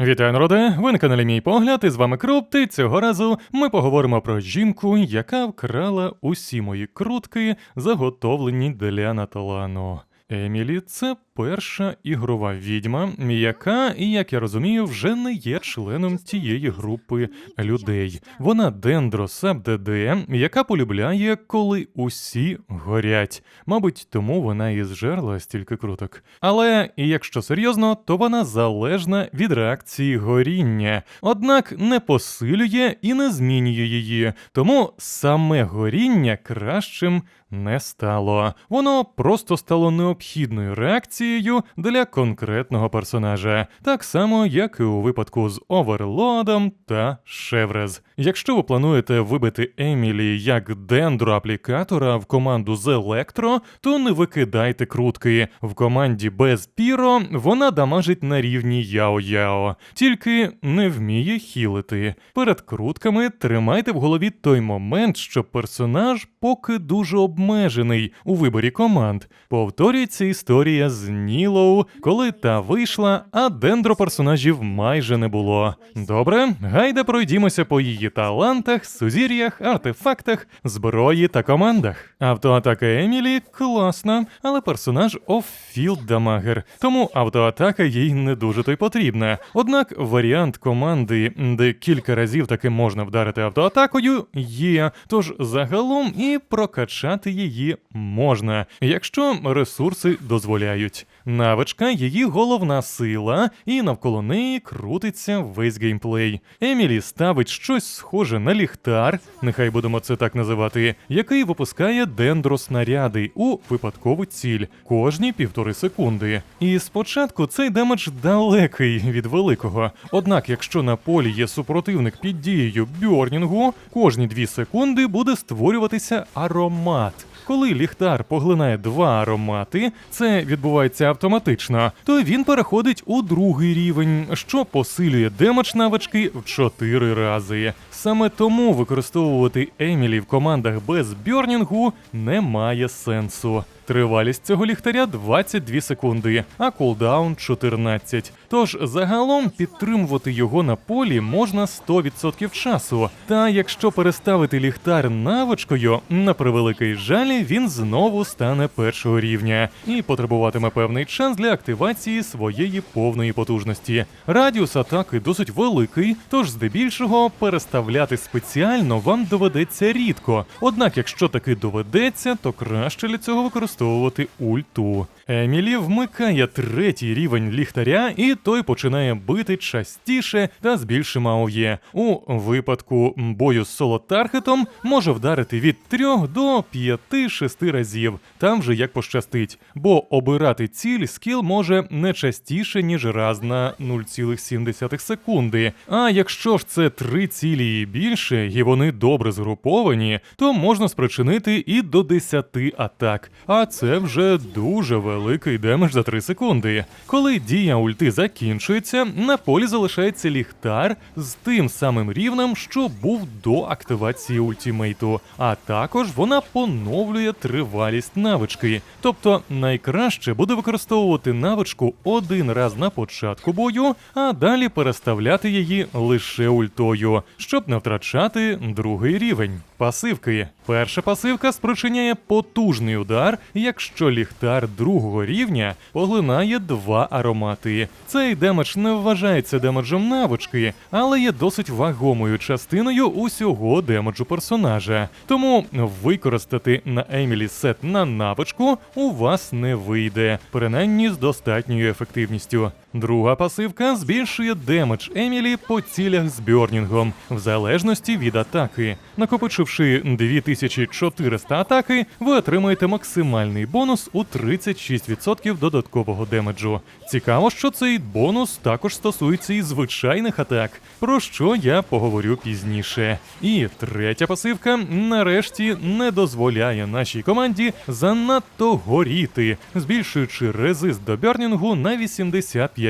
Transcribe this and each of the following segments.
Вітаю, народи! Ви на каналі Мій Погляд, і з вами Круп, і цього разу ми поговоримо про жінку, яка вкрала усі мої крутки, заготовлені для Наталану. Емілі це перша ігрова відьма, яка, як я розумію, вже не є членом тієї групи людей. Вона дендро ДД, яка полюбляє, коли усі горять. Мабуть, тому вона і зжерла стільки круток. Але якщо серйозно, то вона залежна від реакції горіння, однак не посилює і не змінює її. Тому саме горіння кращим не стало. Воно просто стало необхідною реакцією для конкретного персонажа, так само, як і у випадку з Оверлодом та Шеврез. Якщо ви плануєте вибити Емілі як дендроаплікатора в команду з Електро, то не викидайте крутки. В команді без Піро вона дамажить на рівні Яо-Яо, тільки не вміє хілити. Перед крутками тримайте в голові той момент, що персонаж поки дуже обмежений у виборі команд. Повторюється історія з Нілоу, коли та вийшла, а дендроперсонажів майже не було. Добре, гайда пройдімося по її талантах, сузір'ях, артефактах, зброї та командах. Автоатака Емілі класна, але персонаж оффілд дамагер, тому автоатака їй не дуже то й потрібна. Однак варіант команди, де кілька разів таки можна вдарити автоатакою, є. Тож загалом і прокачати її можна, якщо ресурси дозволяють. Навичка її головна сила, і навколо неї крутиться весь геймплей. Емілі ставить щось схоже на ліхтар, нехай будемо це так називати, який випускає дендроснаряди у випадкову ціль кожні півтори секунди. І спочатку цей демедж далекий від великого. Однак, якщо на полі є супротивник під дією бьорнінгу, кожні дві секунди буде створюватися аромат. Коли ліхтар поглинає два аромати, це відбувається автоматично, то він переходить у другий рівень, що посилює демедж навички в 4 рази. Саме тому використовувати Емілі в командах без бьорнінгу немає сенсу. Тривалість цього ліхтаря 22 секунди, а кулдаун 14. Тож загалом підтримувати його на полі можна 100% часу. Та якщо переставити ліхтар навичкою, на превеликий жаль, він знову стане першого рівня і потребуватиме певний час для активації своєї повної потужності. Радіус атаки досить великий, тож здебільшого переставляти спеціально вам доведеться рідко. Однак, якщо таки доведеться, то краще для цього використовувати ульту. Емілі вмикає третій рівень ліхтаря, і той починає бити частіше та з більшим АОЄ. У випадку бою з соло-таргетом може вдарити від 3 до 5-6 разів, там вже як пощастить, бо обирати ціль скіл може не частіше, ніж раз на 0,7 секунди. А якщо ж це три цілі і більше, і вони добре згруповані, то можна спричинити і до 10 атак. А це вже дуже великий демедж за 3 секунди. Коли дія ульти закінчується, на полі залишається ліхтар з тим самим рівнем, що був до активації ультімейту, а також вона поновлює тривалість навички. Тобто найкраще буде використовувати навичку один раз на початку бою, а далі переставляти її лише ультою, щоб не втрачати другий рівень. Пасивки. Перша пасивка спричиняє потужний удар, якщо ліхтар другого рівня поглинає два аромати. Цей демедж не вважається демеджем навички, але є досить вагомою частиною усього демеджу персонажа. Тому використати на Емілі сет на навичку у вас не вийде, принаймні з достатньою ефективністю. Друга пасивка збільшує демедж Емілі по цілях з бьорнінгом, в залежності від атаки. Накопичивши 2400 атаки, ви отримаєте максимальний бонус у 36% додаткового демеджу. Цікаво, що цей бонус також стосується і звичайних атак, про що я поговорю пізніше. І третя пасивка нарешті не дозволяє нашій команді занадто горіти, збільшуючи резист до бьорнінгу на 85%.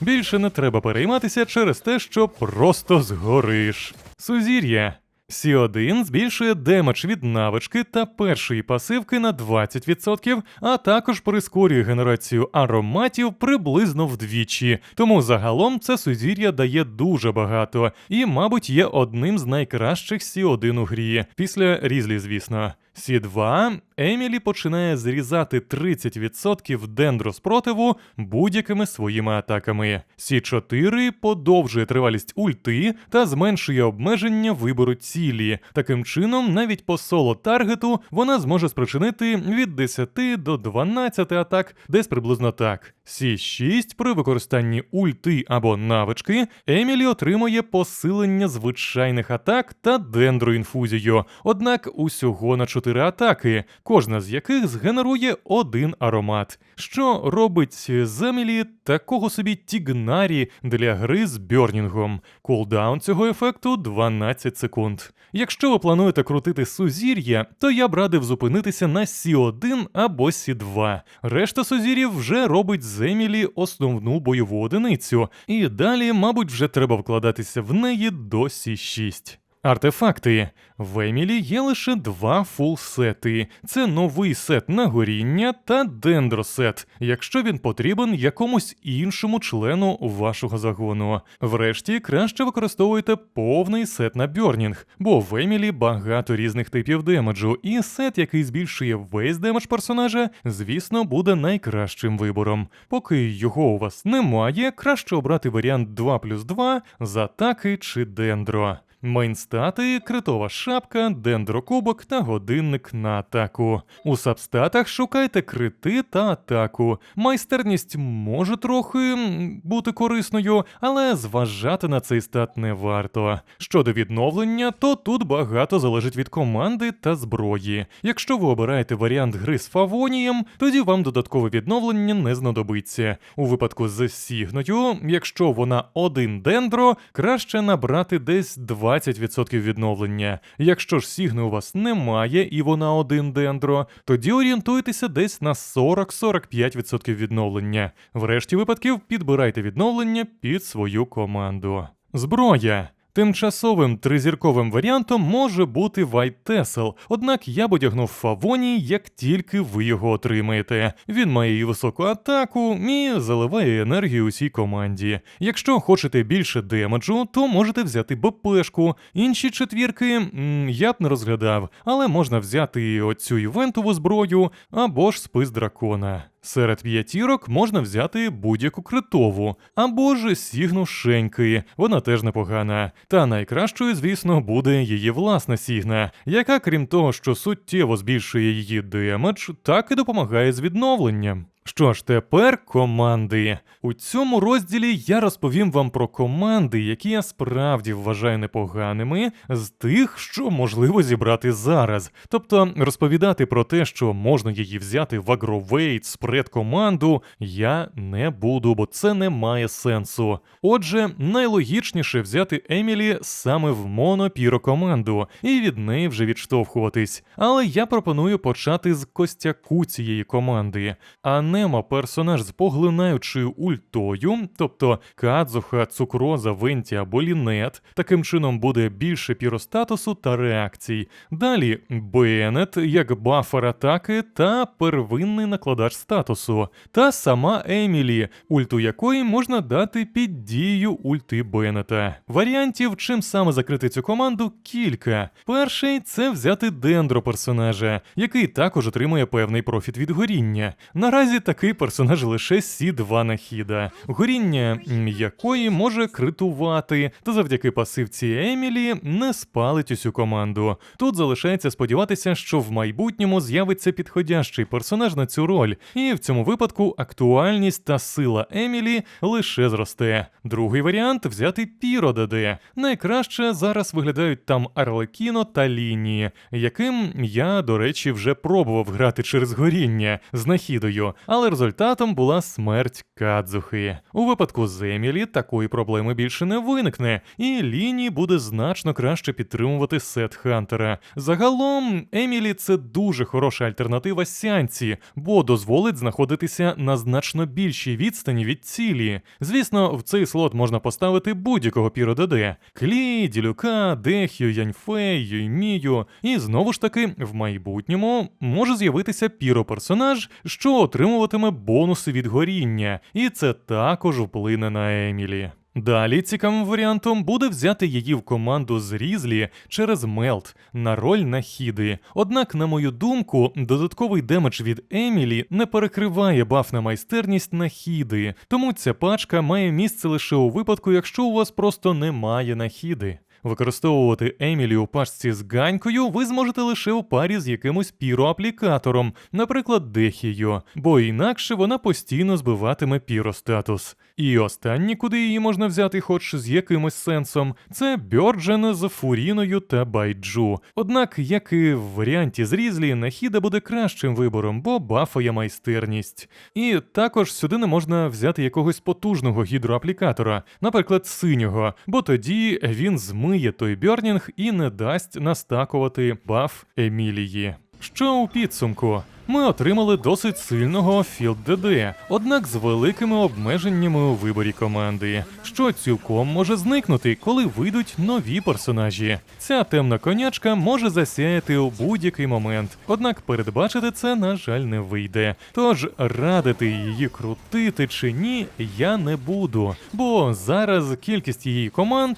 Більше не треба перейматися через те, що просто згориш. Сузір'я. Сі1 збільшує демедж від навички та першої пасивки на 20%, а також прискорює генерацію ароматів приблизно вдвічі. Тому загалом це сузір'я дає дуже багато і, мабуть, є одним з найкращих Сі1 у грі, після Різлі, звісно. Сі2 Емілі починає зрізати 30% дендроспротиву будь-якими своїми атаками. Сі4 подовжує тривалість ульти та зменшує обмеження вибору цілі. Таким чином, навіть по соло таргету вона зможе спричинити від 10 до 12 атак, десь приблизно так. Сі6 при використанні ульти або навички Емілі отримує посилення звичайних атак та дендроінфузію, однак усього на 4 атаки, кожна з яких згенерує один аромат, що робить з Емілі такого собі тігнарі для гри з бьорнінгом. Кулдаун цього ефекту 12 секунд. Якщо ви плануєте крутити сузір'я, то я б радив зупинитися на Сі1 або Сі2. Решта сузір'їв вже робить з Емілі основну бойову одиницю, і далі, мабуть, вже треба вкладатися в неї до Сі6. Артефакти. В Емілі є лише два фулсети. Це новий сет на горіння та дендросет, якщо він потрібен якомусь іншому члену вашого загону. Врешті краще використовуйте повний сет на бьорнінг, бо в Емілі багато різних типів демеджу, і сет, який збільшує весь демедж персонажа, звісно, буде найкращим вибором. Поки його у вас немає, краще обрати варіант 2 плюс 2 з атаки чи дендро. Мейнстати, критова шапка, дендрокубок та годинник на атаку. У сабстатах шукайте крити та атаку. Майстерність може трохи бути корисною, але зважати на цей стат не варто. Щодо відновлення, то тут багато залежить від команди та зброї. Якщо ви обираєте варіант гри з фавонієм, тоді вам додаткове відновлення не знадобиться. У випадку з Сігною, якщо вона один дендро, краще набрати десь 20% відновлення. Якщо ж Сігни у вас немає і вона один дендро, тоді орієнтуйтеся десь на 40-45% відновлення. В решті випадків підбирайте відновлення під свою команду. Зброя. Тимчасовим тризірковим варіантом може бути White Tessel, однак я б одягнув Фавоній, як тільки ви його отримаєте. Він має і високу атаку, і заливає енергію усій команді. Якщо хочете більше демеджу, то можете взяти БПшку. Інші четвірки м, я б не розглядав, але можна взяти оцю івентову зброю або ж спис дракона. Серед п'ятірок можна взяти будь-яку критову, або ж сігну Шеньки, вона теж непогана. Та найкращою, звісно, буде її власна сігна, яка, крім того, що суттєво збільшує її демедж, так і допомагає з відновленням. Що ж, тепер команди. У цьому розділі я розповім вам про команди, які я справді вважаю непоганими, з тих, що можливо зібрати зараз. Тобто розповідати про те, що можна її взяти в агровейт, спред команду, я не буду, бо це не має сенсу. Отже, найлогічніше взяти Емілі саме в монопіро команду і від неї вже відштовхуватись. Але я пропоную почати з костяку цієї команди. А Немо персонаж з поглинаючою ультою, тобто Кадзуха, Цукроза, Венті або Лінет. Таким чином буде більше піростатусу та реакцій. Далі Беннет як бафер атаки та первинний накладач статусу. Та сама Емілі, ульту якої можна дати під дією ульти Беннета. Варіантів, чим саме закрити цю команду, кілька. Перший це взяти дендро персонажа, який також отримує певний профіт від горіння. Наразі такий персонаж лише Сі2 нахіда, горіння якої може критувати, та завдяки пасивці Емілі не спалить усю команду. Тут залишається сподіватися, що в майбутньому з'явиться підходящий персонаж на цю роль, і в цьому випадку актуальність та сила Емілі лише зросте. Другий варіант взяти Піро ДД. Найкраще зараз виглядають там Арлекіно та Лінії, яким я, до речі, вже пробував грати через горіння з нахідою, але результатом була смерть Кадзухи. У випадку з Емілі такої проблеми більше не виникне, і Ліні буде значно краще підтримувати сет Хантера. Загалом, Емілі це дуже хороша альтернатива сянці, бо дозволить знаходитися на значно більшій відстані від цілі. Звісно, в цей слот можна поставити будь-якого піро ДД. Клі, Ділюка, Дехю, Яньфей, Юймію. І знову ж таки, в майбутньому може з'явитися піро-персонаж, що отримуватиме бонуси від горіння, і це також вплине на Емілі. Далі цікавим варіантом буде взяти її в команду з Різлі через Мелт на роль Нахіди. Однак, на мою думку, додатковий демедж від Емілі не перекриває баф на майстерність Нахіди, тому ця пачка має місце лише у випадку, якщо у вас просто немає Нахіди. Використовувати Емілі у пашці з ганькою ви зможете лише у парі з якимось піроаплікатором, наприклад, Дехією, бо інакше вона постійно збиватиме піростатус. І останнє, куди її можна взяти, хоч з якимось сенсом, це Бьорджен з Фуріною та Байджу. Однак, як і в варіанті з Різлі, Нахіда буде кращим вибором, бо бафає майстерність. І також сюди не можна взяти якогось потужного гідроаплікатора, наприклад, синього, бо тоді він змиє той бьорнінг і не дасть настакувати баф Емілії. Що у підсумку? Ми отримали досить сильного Field DD, однак з великими обмеженнями у виборі команди, що цілком може зникнути, коли вийдуть нові персонажі. Ця темна конячка може засяяти у будь-який момент, однак передбачити це, на жаль, не вийде. Тож радити її крутити чи ні, я не буду, бо зараз кількість її команд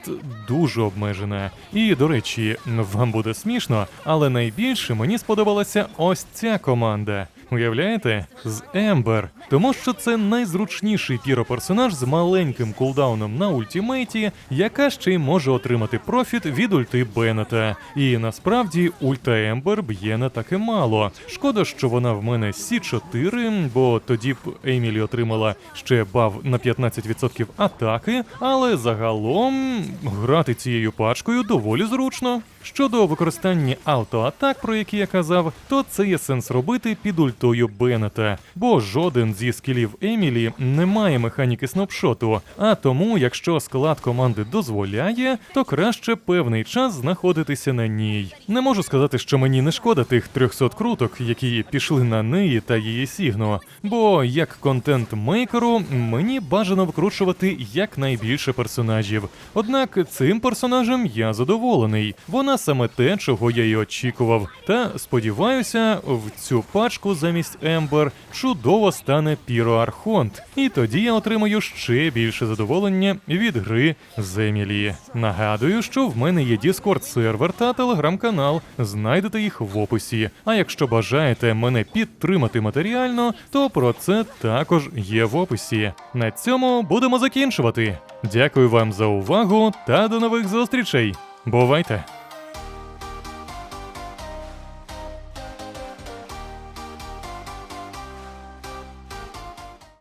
дуже обмежена. І до речі, вам буде смішно, але найбільше мені сподобалася ось ця команда. Уявляєте? З Ембер. Тому що це найзручніший піро-персонаж з маленьким кулдауном на ультімейті, яка ще й може отримати профіт від ульти Беннета. І насправді ульта Ембер б'є не таке мало. Шкода, що вона в мене Сі4, бо тоді б Емілі отримала ще бав на 15% атаки, але загалом грати цією пачкою доволі зручно. Щодо використання автоатак, про які я казав, то це є сенс робити під ультою Беннета, бо жоден зі скілів Емілі не має механіки снапшоту, а тому, якщо склад команди дозволяє, то краще певний час знаходитися на ній. Не можу сказати, що мені не шкода тих 300 круток, які пішли на неї та її сігну, бо як контент-мейкеру мені бажано викручувати якнайбільше персонажів. Однак цим персонажем я задоволений. Вона саме те, чого я й очікував. Та сподіваюся, в цю пачку замість Ембер чудово стане Піро Архонт, і тоді я отримаю ще більше задоволення від гри з. Нагадую, що в мене є Discord сервер та телеграм-канал. Знайдете їх в описі. А якщо бажаєте мене підтримати матеріально, то про це також є в описі. На цьому будемо закінчувати. Дякую вам за увагу та до нових зустрічей. Бувайте!